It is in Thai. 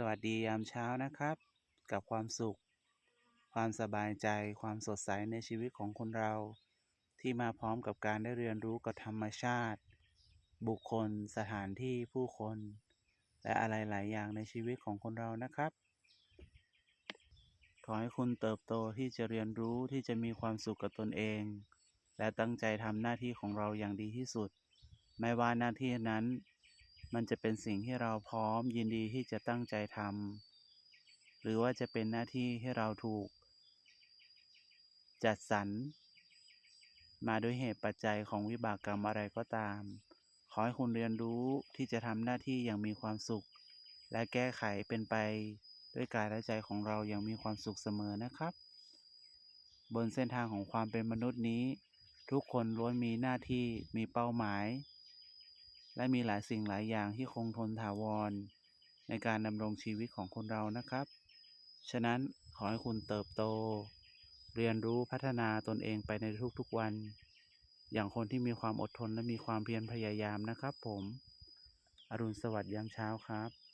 สวัสดียามเช้านะครับ กับความสุข ความสบายใจความสดใสในชีวิตของคนเรา ที่มาพร้อมกับการได้เรียนรู้กับธรรมชาติ บุคคล สถานที่ผู้คน และอะไรหลายอย่างในชีวิตของคนเรานะครับ ขอให้คุณเติบโตที่จะเรียนรู้ที่จะมีความสุขกับตนเอง และตั้งใจทำหน้าที่ของเราอย่างดีที่สุด ไม่ว่าหน้าที่นั้น มันจะเป็นสิ่งที่เราพร้อมยินดีที่จะตั้งใจทำหรือว่าจะเป็นหน้าที่ที่เราถูก จัดสรร มาด้วยเหตุปัจจัยของวิบากกรรมอะไรก็ตาม ขอให้คุณเรียนรู้ที่จะทำหน้าที่อย่างมีความสุข และแก้ไขเป็นไปด้วยกายและใจของเราอย่างมีความสุขเสมอนะครับ บนเส้นทางของความเป็นมนุษย์นี้ ทุกคนล้วนมีหน้าที่มีเป้าหมาย และมีหลายสิ่งหลายอย่างที่คงทนถาวร ในการดำรงชีวิตของคนเรานะครับ ฉะนั้นขอให้คุณเติบโต เรียนรู้พัฒนาตนเองไปในทุกๆวัน อย่างคนที่มีความอดทนและมีความเพียรพยายามนะครับผม อรุณสวัสดิ์ยามเช้าครับ